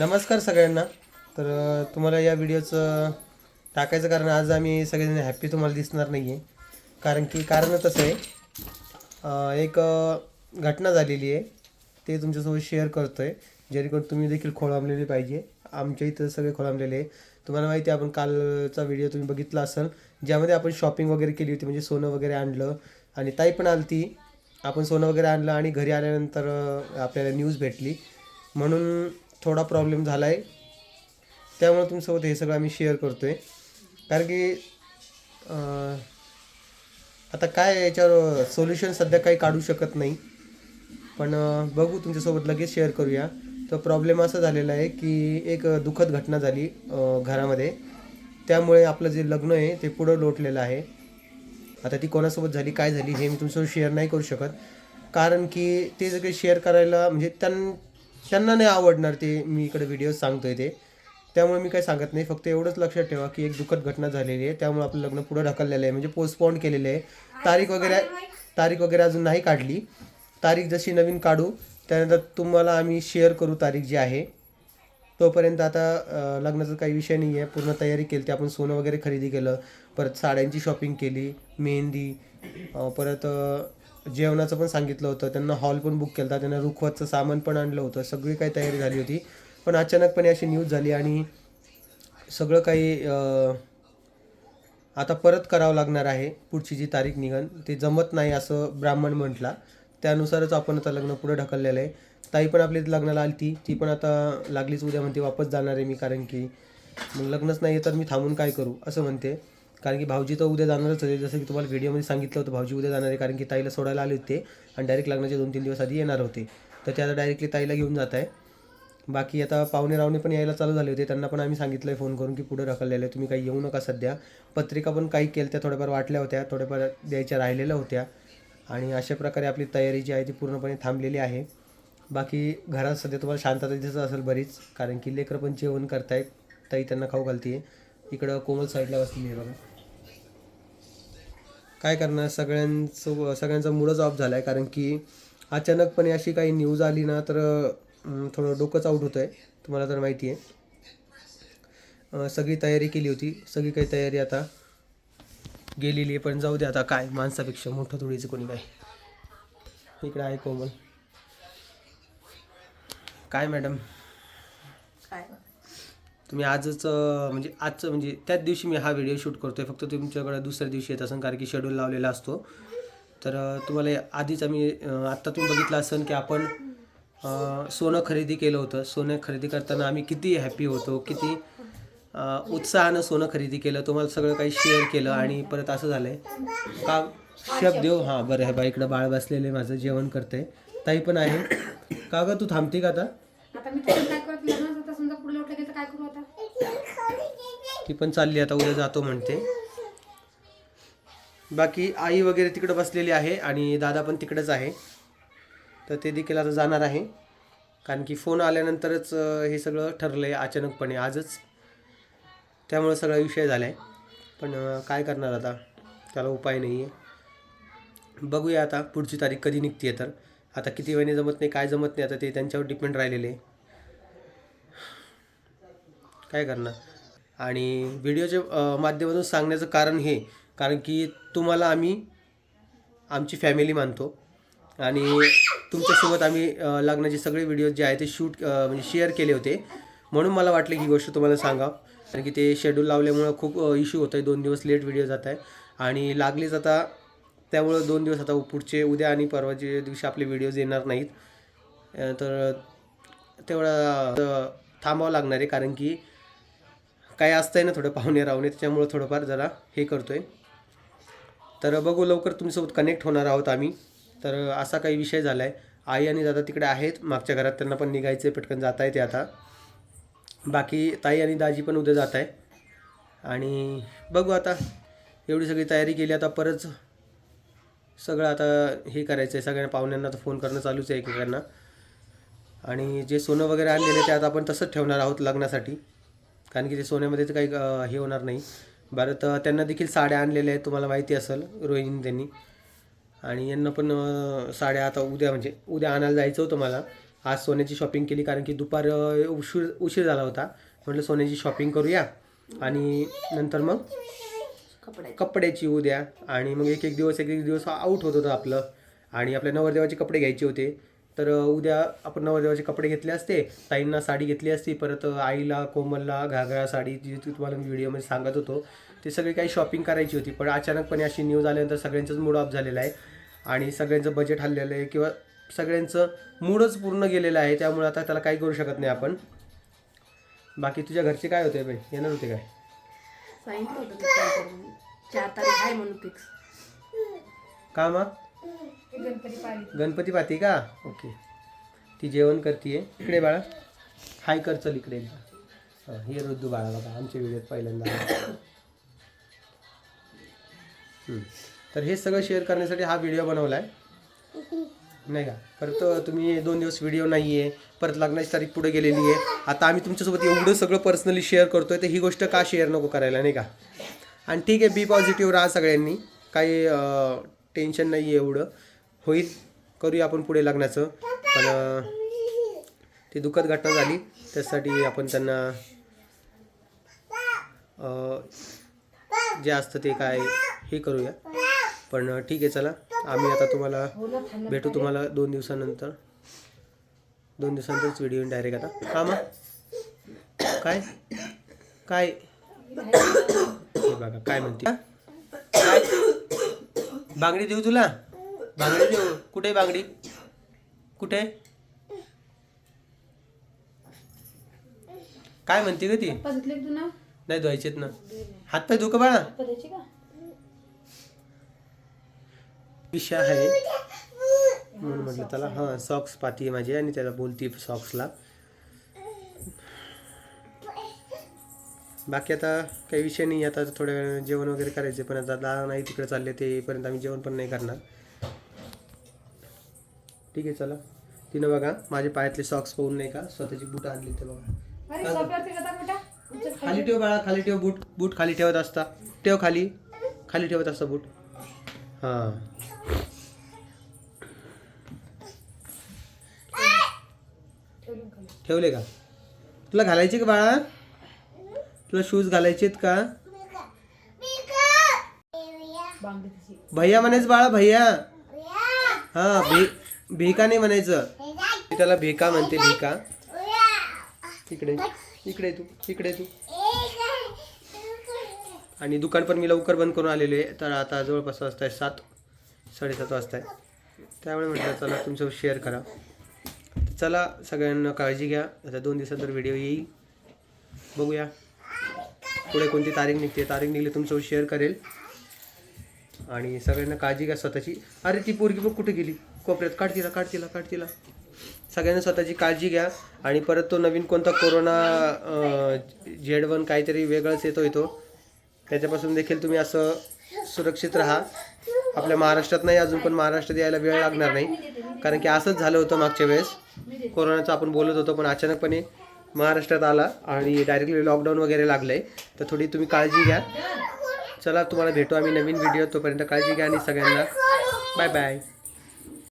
नमस्कार सगळ्यांना. तर तुम्हाला या व्हिडिओचं टाकायचं कारण आज आम्ही सगळेजण हॅप्पी तुम्हाला दिसणार नाही आहे कारण की कारण तसं आहे एक घटना झालेली आहे. ते तुमच्यासोबत शेअर करतो आहे जेणेकरून तुम्ही देखील खोळंबलेले पाहिजे. आमच्या इथं सगळे खोळंबलेले आहे. तुम्हाला माहिती आहे आपण कालचा व्हिडिओ तुम्ही बघितला असाल ज्यामध्ये आपण शॉपिंग वगैरे केली होती म्हणजे सोनं वगैरे आणलं आणि ताई पण आली ती आपण सोनं वगैरे आणलं आणि घरी आल्यानंतर आपल्याला न्यूज भेटली. म्हणून थोडा प्रॉब्लेम झाला आहे त्यामुळे तुमच्यासोबत हे सगळं आम्ही शेअर करतो आहे कारण की आता काय याच्यावर सोल्युशन सध्या काही काढू शकत नाही. पण बघू तुमच्यासोबत लगेच शेअर करूया. तर प्रॉब्लेम असा झालेला आहे की एक दुःखद घटना झाली घरामध्ये. त्यामुळे आपलं जे लग्न आहे ते पुढं लोटलेलं आहे. आता ती कोणासोबत झाली काय झाली हे मी तुमच्यासोबत शेअर नाही करू शकत. कारण की ते जर काही शेअर करायला म्हणजे त्यां त्यांना नाही आवडणार ते. मी इकडे व्हिडिओ सांगतोय ते. त्यामुळे मी काही सांगत नाही. फक्त एवढंच लक्षात ठेवा की एक दुःखद घटना झालेली आहे. त्यामुळे आपलं लग्न पुढं ढकललेलं आहे. म्हणजे पोस्टपोन केलेलं आहे. तारीख वगैरे तारीख वगैरे अजून नाही काढली. तारीख जशी नवीन काढू त्यानंतर तुम्हाला आम्ही शेअर करू तारीख जी आहे. तोपर्यंत आता लग्नाचा काही विषय नाही आहे. पूर्ण तयारी केली. ते आपण सोनं वगैरे खरेदी केलं. परत साड्यांची शॉपिंग केली. मेहंदी परत जेवणाचं पण सांगितलं होतं. त्यांना हॉल पण बुक केला होता त्यांना रुखवतचं सामान पण आणलं होतं. सगळी काही तयारी झाली होती. पण अचानकपणे अशी न्यूज झाली आणि सगळं काही आता परत करावं लागणार आहे. पुढची जी तारीख निघन ते जमत नाही असं ब्राह्मण म्हटला. त्यानुसारच आपण आता लग्न पुढे ढकललेलं आहे. ताई पण आपली लग्नाला आली ती ती पण आता लागलीच. उद्या म्हणते वापस जाणार आहे मी कारण की मग लग्नच नाही आहे तर मी थांबून काय करू? असं म्हणते. कारण की भाऊजी तर उद्या जाणारच होते. जसं की तुम्हाला व्हिडिओमध्ये सांगितलं होतं भाऊजी उद्या जाणार आहे कारण की ताईला सोडायला आले होते आणि डायरेक्ट लग्नाचे दोन तीन दिवस आधी येणार होते. तर ते आता डायरेक्टली ताईला घेऊन जात आहे. बाकी आता पाहुणे रावणे पण यायला चालू झाले होते. त्यांना पण आम्ही सांगितलं आहे फोन करून की पुढे ढकललेलं आहे. तुम्ही काही येऊ नका सध्या. पत्रिका पण काही केल्या त्या थोड्याफार वाटल्या होत्या थोड्याफार द्यायच्या राहिलेल्या होत्या. आणि अशा प्रकारे आपली तयारी जी आहे ती पूर्णपणे थांबलेली आहे. बाकी घरात सध्या तुम्हाला शांतता दिसत असेल बरीच कारण की लेकरं पण जेवण करतायत. ताई त्यांना खाऊ घालते इकडं कोमल साईडला बसलेली आहे बघा. काय करणार? सगळ्यांचं सगळ्यांचा मूडच ऑफ झाला आहे कारण की अचानकपणे अशी काही न्यूज आली ना तर थोडं डोकंच आऊट होतं आहे तुम्हाला तर माहिती आहे. सगळी तयारी केली होती. सगळी काही तयारी आता गेलेली आहे पण जाऊ दे आता काय? माणसापेक्षा मोठं थोडीचं कोणी काय? इकडे आहे कोमल. काय मॅडम? तुम्ही आजच म्हणजे आजचं म्हणजे त्याच दिवशी मी हा व्हिडिओ शूट करतोय. फक्त तुमच्याकडे दुसऱ्या दिवशी येत असेल कारण की शेड्यूल लावलेला असतो. तर तुम्हाला आधीच आम्ही आत्ता तुम्ही बघितलं असेल की आपण सोनं खरेदी केलं होतं. सोनं खरेदी करताना आम्ही किती हॅपी होतो किती उत्साहानं सोनं खरेदी केलं तुम्हाला सगळं काही शेअर केलं आणि परत असं झालंय. का शब देऊ हां बरं आहे बा इकडं बाळ बसलेले माझं जेवण करते ताई पण आहे. का ग तू थांबते का आता? करू आता. ती पण चालली आता उद्या जातो म्हणते. बाकी आई वगैरे तिकडे बसलेली आहे आणि दादा पण तिकडेच आहे. तर ते देखील आता जाणार आहे. कारण की फोन आल्यानंतरच हे सगळं ठरलं आहे अचानकपणे आजच. त्यामुळं सगळा विषय झाला आहे पण काय करणार आता? त्याला उपाय नाही आहे बघूया आता पुढची तारीख कधी निघते तर. आता किती वेळेने जमत नाही काय जमत नाही आता ते त्यांच्यावर डिपेंड राहिलेले. आहे काय करणार? आणि व्हिडिओच्या माध्यमातून सांगण्याचं कारण हे कारण की तुम्हाला आम्ही आमची फॅमिली मानतो. आणि तुमच्यासोबत आम्ही लग्नाचे सगळे व्हिडिओ जे आहे ते शूट म्हणजे शेअर केले होते. म्हणून मला वाटलं की ही गोष्ट तुम्हाला सांगा कारण की ते शेड्यूल लावल्यामुळं खूप इश्यू होत आहे दोन दिवस लेट व्हिडिओ जात आहे. आणि लागलीच आता त्यामुळं दोन दिवस आता पुढचे उद्या आणि परवाच्या दिवशी आपले व्हिडिओज येणार नाहीत. तर तेवढा थांबावं लागणार आहे. कारण की काय असतंय ना थोडं पाहुणे राहुणे त्याच्यामुळं थोडंफार जरा हे करतोय. तर बघू लवकर तुमच्यासोबत कनेक्ट होणार आहोत आम्ही. तर असा काही विषय झाला आहे आई आणि दादा तिकडे आहेत. मागच्या घरात त्यांना पण निघायचं आहे पटकन जाता येते आता. बाकी ताई आणि दाजी पण उद्या जात आहे आणि बघू आता. एवढी सगळी तयारी केली. आता परत सगळं आता हे करायचं आहे सगळ्यांना पाहुण्यांना तर फोन करणं चालूच आहे एकेकांना आणि जे सोनं वगैरे आणलेलं आहे ते आता आपण तसंच ठेवणार आहोत लग्नासाठी. कारण की ते सोन्यामध्ये तर काही हे होणार नाही. बरं तर त्यांना देखील साड्या आणलेल्या आहेत तुम्हाला माहिती असेल रोहिणी त्यांनी. आणि यांना पण साड्या आता उद्या म्हणजे उद्या आणायला जायचं होतं मला. आज सोन्याची शॉपिंग केली कारण की दुपार उशीर उशीर झाला होता. म्हटलं सोन्याची शॉपिंग करूया. आणि नंतर मग कपडे कपड्याची उद्या. आणि मग एक एक दिवस एक एक दिवस आऊट होत होतं आपलं. आणि आपल्या नवरदेवाचे कपडे घ्यायचे होते. तर उद्या आपण नवरदेवाचे कपडे घेतले असते. ताईंना साडी घेतली असती. परत आईला कोमलला घागरा साडी जी ती तुम्हाला मी व्हिडिओमध्ये सांगत होतो. ते सगळी काही शॉपिंग करायची होती. पण अचानकपणे अशी न्यूज आल्यानंतर सगळ्यांचंच मूड ऑफ झालेलं आहे. आणि सगळ्यांचं बजेट हल्लेलं आहे किंवा सगळ्यांचं मूडच पूर्ण गेलेलं आहे. त्यामुळे आता त्याला काही करू शकत नाही आपण. बाकी तुझ्या घरचे काय होते बाई? येणार होते काय? सांगितलं होतं. चार तारीख आहे म्हणून फिक्स का मग? गणपती पाळी गणपती पाहते का? ओके. ती जेवण करते इकडे बाळा. हाय कर चल इकडे. एकदा हे रुद्दू बाळा बघा आमच्या व्हिडिओत पहिल्यांदा. हम्म. तर हे सगळं शेअर करण्यासाठी हा व्हिडिओ बनवला आहे नाही का? परत तुम्ही दोन दिवस व्हिडिओ नाही आहे परत लग्नाची तारीख पुढे गेलेली आहे. आता आम्ही तुमच्यासोबत एवढं सगळं पर्सनली शेअर करतोय तर ही गोष्ट का शेअर नको करायला नाही का? आणि ठीक आहे बी पॉझिटिव्ह राहा सगळ्यांनी. काही टेन्शन नाही आहे एवढं. होईल. करूया आपण पुढे लग्नाचं. पण ती दुःखद घटना झाली. त्यासाठी आपण त्यांना जे असतं ते काय हे करूया. पण ठीक आहे चला. आम्ही आता तुम्हाला भेटू तुम्हाला दोन दिवसानंतर. दोन दिवसानंतरच व्हिडिओ डायरेक्ट आता. हा मग काय? काय? हे बघा काय म्हणते? बांगडी देऊ तुला? बांगडी देऊ कुठे बांगडी कुठे? काय म्हणते ग ती? धुतले तू ना? नाही धुवायचेत ना. हात पाय धुका बाळा? का? विषय आहे. म्हणून म्हटलं त्याला हां सॉक्स पाती आहे माझी आणि त्याला बोलती सॉक्सला बाकी आता काही विषय नाही आता थोड्या वेळाने जेवण वगैरे करायचे पण आता दादा नाही तिकडे चालले तेपर्यंत आम्ही जेवण पण नाही करणार. ठीक आहे चला. तिनं बघा माझ्या पायातले सॉक्स पाहून नाही का स्वतःची बुट आणली ते बघा. खाली. ठेव बाळा खाली ठेव बूट बूट खाली ठेवत असता. ठेव खाली. खाली ठेवत असता बूट हां. ठेवलं का? तुला घालायचे का बाळा? तुला शूज घालायचेत का? भैया म्हणायचं बाळा भैया. हा भी भिका नाही म्हणायचं. मी त्याला भिका म्हणते भिका. इकडे इकडे तू इकडे तू. आणि दुकान पण मी लवकर बंद करून आलेलो आहे. तर आता जवळपास वाजता आहे सात साडेसात वाजता आहे त्यामुळे म्हटलं चला तुमचं शेअर करा. चला सगळ्यांना काळजी घ्या. आता दोन दिवसानंतर व्हिडिओ येईल. बघूया. पुढे कोणती तारीख निघते. तारीख निघली तुमचं शेअर करेल. आणि सगळ्यांना काळजी घ्या स्वतःची. अरे ती पोरगी बघ कुठे गेली? कोपऱ्यात. काढ तिला काढ तिला काढ तिला. सगळ्यांना स्वतःची काळजी घ्या. आणि परत तो नवीन कोणता कोरोना झेड वन काहीतरी वेगळाच येतो येतो. त्याच्यापासून देखील तुम्ही असं सुरक्षित राहा. आपल्या महाराष्ट्रात नाही अजून पण महाराष्ट्रात यायला वेळ लागणार नाही. कारण की असंच झालं होतं मागच्या वेळेस. कोरोनाचं आपण बोलत होतो पण अचानकपणे महाराष्ट्रात आला आणि डायरेक्टली लॉकडाऊन वगैरे लागलं आहे तर थोडी तुम्ही काळजी घ्या. चला तुम्हाला भेटू आम्ही नवीन व्हिडिओ तोपर्यंत काळजी घ्या आणि सगळ्यांना. Bye bye